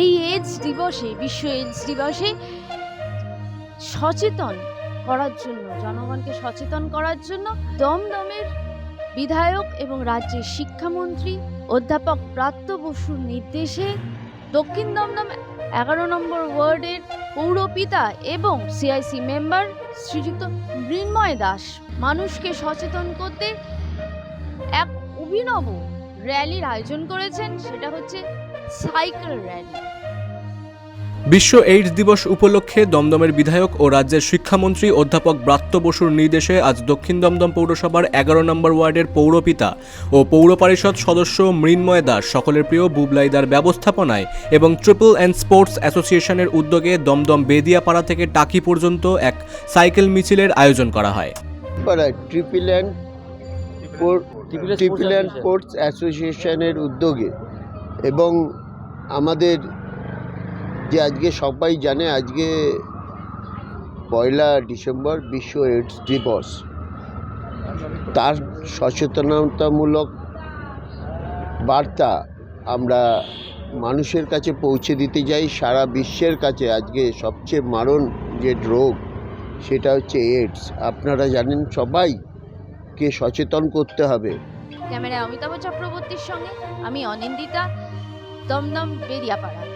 এই এইডস দিবসে, বিশ্ব এইডস দিবসে সচেতন করার জন্য, জনগণকে সচেতন করার জন্য দমদমের বিধায়ক এবং রাজ্যের শিক্ষামন্ত্রী অধ্যাপক প্রাপ্ত বসুর নির্দেশে দক্ষিণ দমদম এগারো নম্বর ওয়ার্ডের পৌরপিতা এবং সিআইসি মেম্বার শ্রীযুক্ত মৃন্ময় দাস মানুষকে সচেতন করতে এক অভিনব র্যালির আয়োজন করেছেন। সেটা হচ্ছে সাইকেল র্যালি বিশ্ব এইডস দিবস উপলক্ষে দমদমের বিধায়ক ও রাজ্যের শিক্ষামন্ত্রী অধ্যাপক ব্রাত্য বসুর নির্দেশে আজ দক্ষিণ দমদম পৌরসভার এগারো নম্বর ওয়ার্ডের পৌরপিতা ও পৌর পরিষদ সদস্য মৃন্ময় দাস সকলের প্রিয় বুবলাইদার ব্যবস্থাপনায় এবং ট্রিপল অ্যান্ড স্পোর্টস অ্যাসোসিয়েশনের উদ্যোগে দমদম বেদিয়াপাড়া থেকে টাকি পর্যন্ত এক সাইকেল মিছিলের আয়োজন করা হয়। Triple and triple and sports অ্যাসোসিয়েশনের উদ্যোগে এবং আমাদের যে আজকে সবাই জানে, আজকে পয়লা ডিসেম্বর বিশ্ব এইডস দিবস। তার সচেতনতামূলক বার্তা আমরা মানুষের কাছে পৌঁছে দিতে যাই, সারা বিশ্বের কাছে। আজকে সবচেয়ে মারণ যে রোগ, সেটা হচ্ছে এইডস আপনারা জানেন সবাই কে সচেতন করতে হবে। ক্যামেরায় অমিতাভ চক্রবর্তীর সঙ্গে আমি অনিন্দিতা দমদম বেরিয়াপাড়া